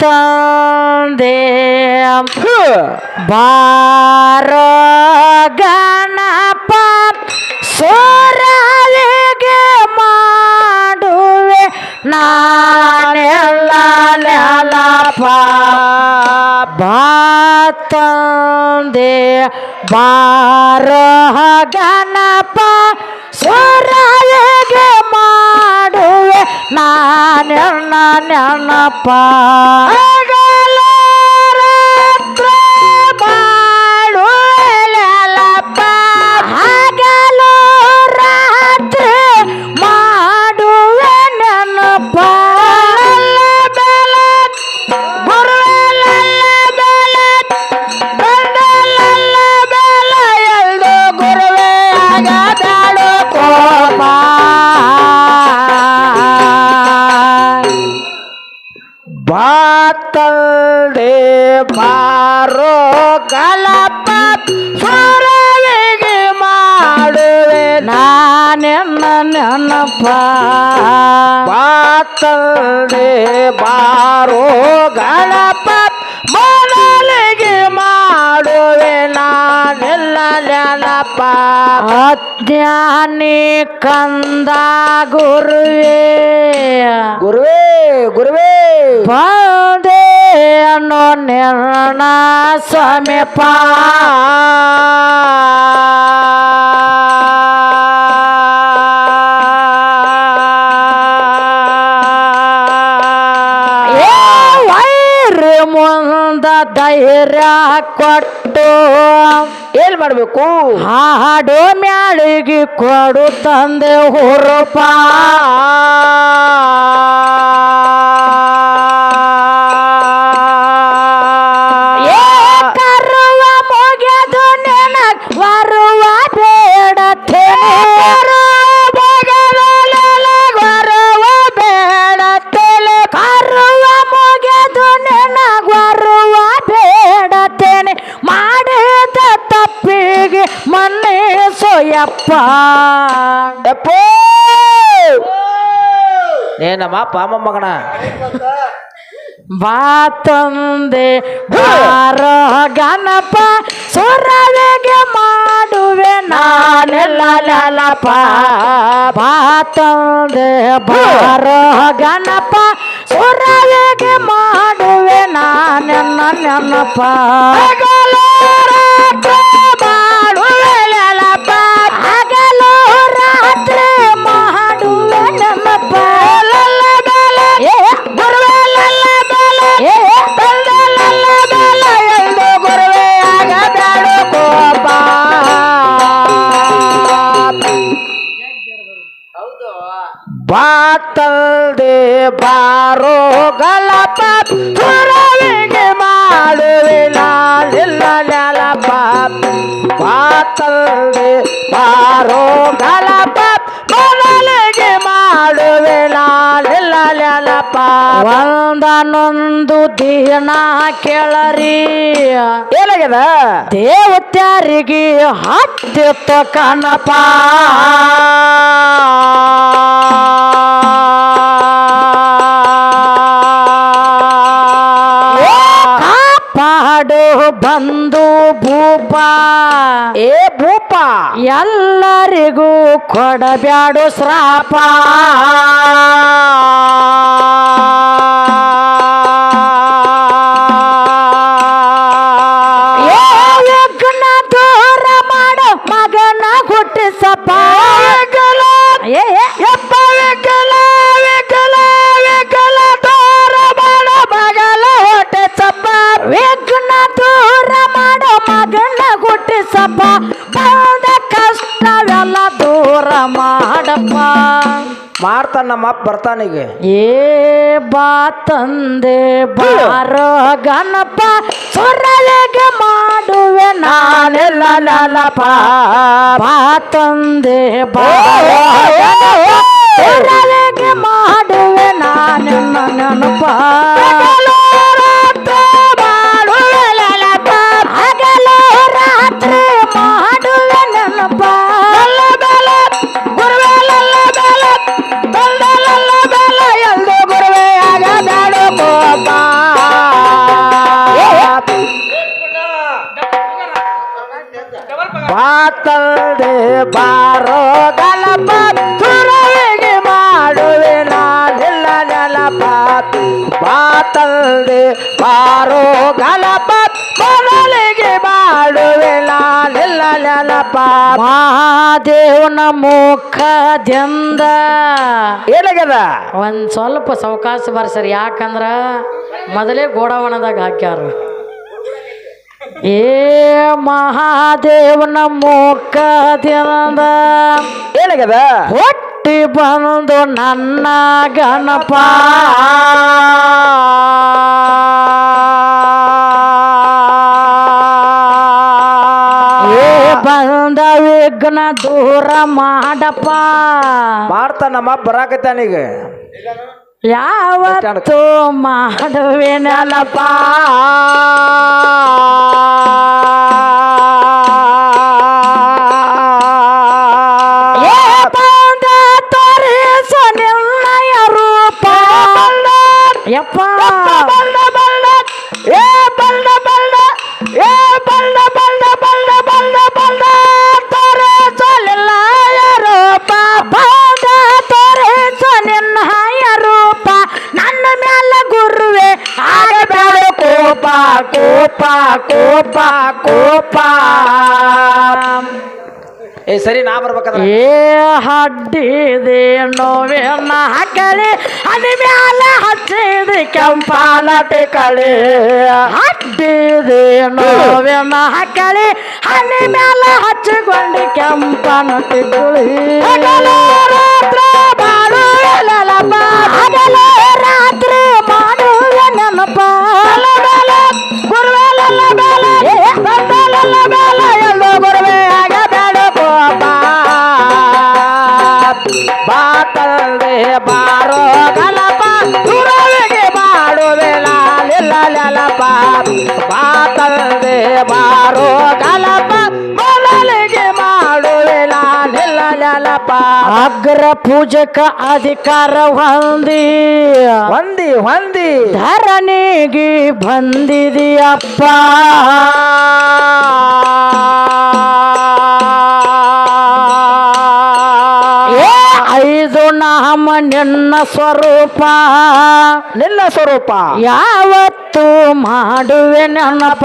ತಂದೆ ಬಾರ ಗಣಪ ಸೋರವಿಗೆ ಮಾಡುವೆ. ನಾನೆಲ್ಲ ನೆಲಪ ಬಾತಂದೆ ಬಾರ ಗಣಪ ಸೋರವಿಗೆ ನಾನೆಲ್ಲ ನೆನಪ ಬಾರೋ ಗಲಪ ಸ್ವರವಿಗೆ ಮಾಡುವೆ ನಾನೆನ್ನ ನೆನಪ ಬಾತಲ್ದೆ ಬಾರೋ ಗಣಪ ಮೊದಲಿಗೆ ಮಾಡುವೆ ನಾನೆಲ್ಲ ನೆನಪ ಅಜ್ಞಾನಿ ಕಂದ ಗುರುವೇ. ಗುರುವೇ ಗುರುವೇ. ಬಂದೆ ಅನ್ನೋ ನಿರ್ಣ ಸಮೀಪ ಧೈರ್ಯ ಕೊಟ್ಟು ಏನ್ ಮಾಡ್ಬೇಕು? ಹಾಡು ಮ್ಯಾಳಿಗೆ ಕೊಡು ತಂದೆ ಹುರುಪ. ಏನಮ್ಮ ಪಾಮ ಮಗನ ಬಾತಂದೆ ಬಾರೋ ಗಣಪ, ಸುರವಿಗೆ ಮಾಡುವೆ ನಾನೆಲ್ಲ ಲಲಪ ಬಾತಂದೆ ಬಾರೋ ಗಣಪ, ಸುರವಿಗೆ ಮಾಡುವೆ ನಾನೆನ್ನ ನೆನಪ. ಬಾತಲ್ದೆ ಬಾರೋ ಗಲಪ ಮೊದಲಿಗೆ ಮಾಡುವೆ ನೆಲಪ ಒಂದನೊಂದು ದಿನ ಕೇಳರಿ. ಏನಾಗ್ಯದ? ದೇವತ್ಯಾರಿಗೆ ಹತ್ತಿತ್ತ ಕಣಪ ಕಾಪಾಡು ಬಂದು ಭೂಪ. ಏ ಭೂಪ. ಎಲ್ಲರಿಗೂ ಕೊಡಬ್ಯಾಡು ಶ್ರಾಪ. ನಮ್ಮ ಅಪ್ಪ ಬರ್ತಾನೀಗ ಏ ಬಾ ತಂದೆ ಬಾರೋ ಗಣಪ ಸೊರಲೆಗೆ ಮಾಡುವೆ ನಾನೆಲ್ಲ ಲಲಪ ಬಾ ತಂದೆ ಬಾರೋ ಗಣಪ ಸುರಲಿಗೆ ಮಾಡುವೆ ನಾನೆಲ್ಲ ನೆನಪ. ಬಾತಲ್ದೆ ಬಾರೋ ಗಲಪ ತುರವಿಗೆ ಮಾಡುವೆ ನಾನಿಲ್ಲ ನೆಲಪ ಬಾತಲ್ದೆ ಬಾರೋ ಗಲಪ ಮೊದಲಿಗೆ ಮಾಡುವೆ ನಾನಿಲ್ಲ ನೆಲಪ ಮಹಾದೇವನ ಮುಖದಿಂದ ಏನಾಗ್ಯದ? ಒಂದ್ ಸ್ವಲ್ಪ ಸಾವಕಾಶ ಬರ್ಸರಿ. ಯಾಕಂದ್ರ ಮೊದಲೇ ಗೋಡವನದಾಗ ಹಾಕ್ಯಾರ. ಏ ಮಹಾದೇವನ ಮುಖದಿಂದ ಏನಾಗ್ಯದ? ಹುಟ್ಟಿ ಬಂದು ನನ್ನ ಗಣಪ. ಏ ಬಂದ ವಿಘ್ನ ದೂರ ಮಾಡಪ್ಪ. ಮಾಡ್ತಾನಮ್ಮ ಬರಾಕತ್ತಾನೀಗ ಯಾವತ್ತು ಮಾಡುವೆನಲ್ಲಪ್ಪ? ಕೋಪ ಕೋಪ. ಏ ಸರಿ ನಾ ಬರ್ಬೇಕಾದ್ರೆ. ಏ ಹಡ್ಡಿದೆ ನೋವೇನ ಹಾಕಲಿ ಅದ ಮ್ಯಾಲ ಹಚ್ಚಿದ ಕೆಂಪಾಲ ಟಿಕಳಿ ಹಡ್ಡಿದೆ ನೋವೇನ ಹಾಕಲಿ ಹನಿ ಮ್ಯಾಲ ಹಚ್ಚಿಕೊಂಡು ಕೆಂಪನಟೆ ಗುಳಿ ಬಾಳು ರಾತ್ರಿ ಮಾಡುವ ಪೂಜಕ ಅಧಿಕಾರ ಹೊಂದಿ. ಹೊಂದಿ ಹೊಂದಿ. ಧರಣಿಗೆ ಬಂದಿದೆಯಪ್ಪ. ಐದು ನಾಮ ನಿನ್ನ ಸ್ವರೂಪ. ನಿನ್ನ ಸ್ವರೂಪ. ಯಾವತ್ತು ಮಾಡುವೆ ನೆನಪ.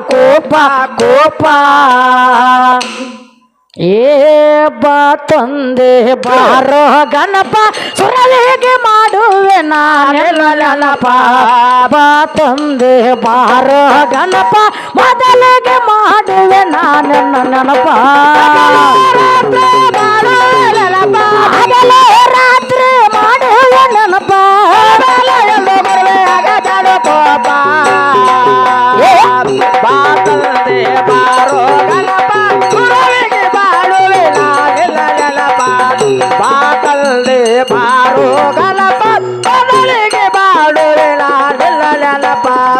ಕೋಪ ಕೋಪ. ಏ, ಬಾ ತಂದೆ ಬಾರೋ ಗಣಪ. ಸುರಳಿಗೆ ಮಾಡುವೆ ನಾನೆಲ್ಲನಪ ಬಾ ತಂದೆ ಬಾರೋ ಗಣಪ. ಮೊದಲಿಗೆ ಮಾಡುವೆ ನಾನೆನ್ನ ನನಪ ರಾತ್ರಿ ಮಾಡುವೆ ನೆನಪ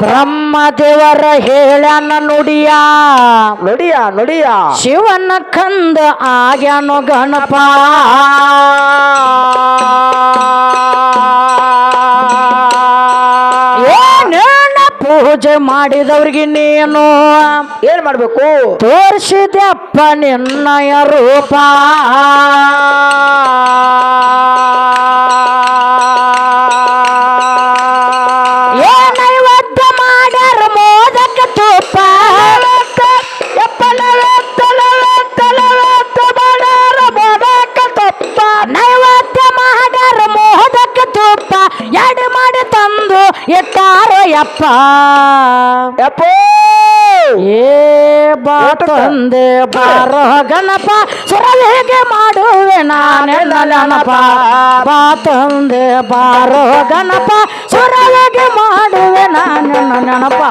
ಬ್ರಹ್ಮದೇವರ ಹೇಳ್ಯಾನ ನುಡಿಯ. ನುಡಿಯ ನುಡಿಯ. ಶಿವನ ಕಂದ ಆಗ್ಯಾನು ಗಣಪ. ಪೂಜೆ ಮಾಡಿದವ್ರಿಗೆ ನೀನು. ಏನ್ ಮಾಡ್ಬೇಕು? ತೋರಿಸಿದೆಪ್ಪ ನಿನ್ನಯ ರೂಪ. ಏ ಯಪ್ಪ ಯಪ್ಪೋ ಏ ಬಾ ತಂದೆ ಬಾರೋ ಗಣಪ ಹೇಗೆ ಮಾಡುವೆ ನಾನೆಲ್ಲ ನೆನಪ ಬಾ ತಂದೆ ಬಾರೋ ಗಣಪ ಸುರಳಿಗೆ ಮಾಡುವೆ ನಾನೆಲ್ಲ ನೆನಪ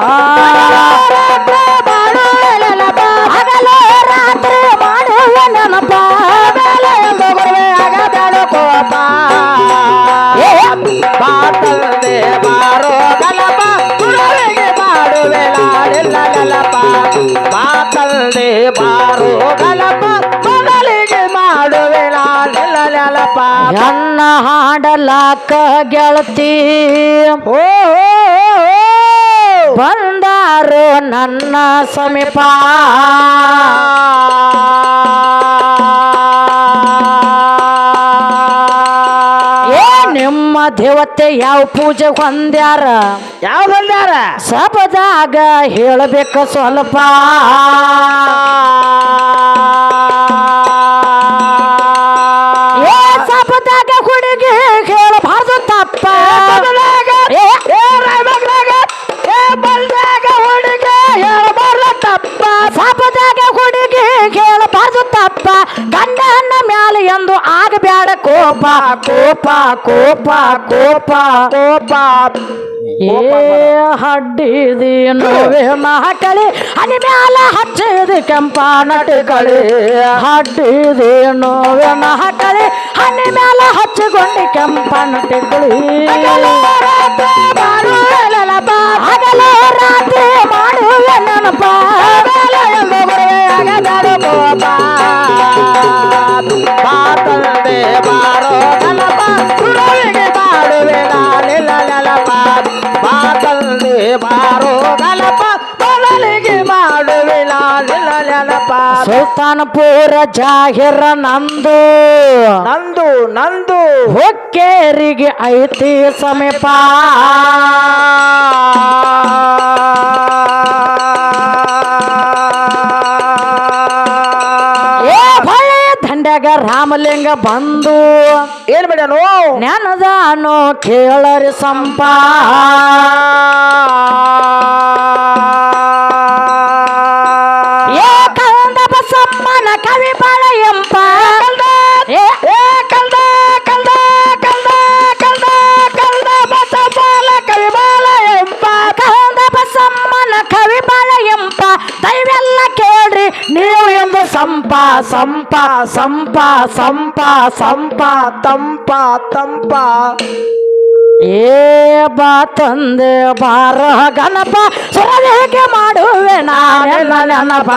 ಹಾಡಲಾಕ ಗೆಳತಿ. ಓ ಬಂದಾರು ನನ್ನ ಸಮೀಪ. ಏ ನಿಮ್ಮ ದೇವತೆ ಯಾವ ಪೂಜೆ ಹೊಂದ್ಯಾರ? ಯಾವ ಬಂದಾರ ಸಬದಾಗ ಹೇಳಬೇಕು ಸ್ವಲ್ಪ. ಆಗಬ್ಯಾಡ ಕೋಪ ಕೋಪ ಕೋಪ ಕೋಪ. ಕೋಪ ಏ ಹಡ್ಡಿದಿ ನೋವೆ ಮಹಕಳಿ ಹನಿ ಮ್ಯಾಲ ಹಚ್ಚಿದ ಕೆಂಪ ನಟಕಳಿ ಹಡ್ಡಿದಿ ನೋವೆ ಮಹಕಳಿ ಹನಿ ಮ್ಯಾಲ ಹಚ್ಚಿಕೊಂಡು ಕೆಂಪ ನಟಕಳಿ ಹಗಲು ರಾತ್ರಿ ಮಾಡುವೆ ನೆನಪ ಸುಲ್ತಾನಪುರ ಜಾಹಿರ ನಂದು. ನಂದು ನಂದು. ಹೊಕ್ಕೇರಿಗೆ ಐತಿ ಸಮೀಪ. ಏ ದಂಡ್ಯಾಗ ರಾಮಲಿಂಗ ಬಂದು. ಏನ್ ಬಿಡನು ನೆನದಾನು ಕೇಳರಿ ಸಂಪ. ನೀವು ಎಂದು ಸಂಪ ಸಂಪ ಸಂಪ ಸಂಪ ಸಂಪ, ತಂಪ ತಂಪ. ಏ ಬಾ ತಂದೆ ಬಾರ ಗಣಪ, ಸೊರಗೆ ಮಾಡುವೆ ನಾನೆಲ್ಲ ನೆನಪ.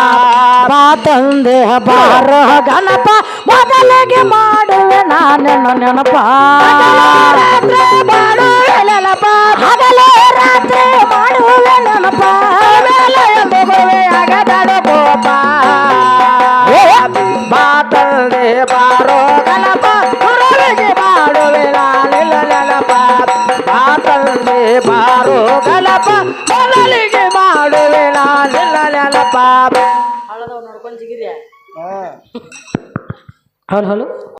ಬಾ ತಂದೆ ಬಾರ ಗಣಪ, ಮೊದಲಿಗೆ ಮಾಡುವೆ ನಾನೆಲ್ಲ ನೆನಪ. ಮಾಡುವೆ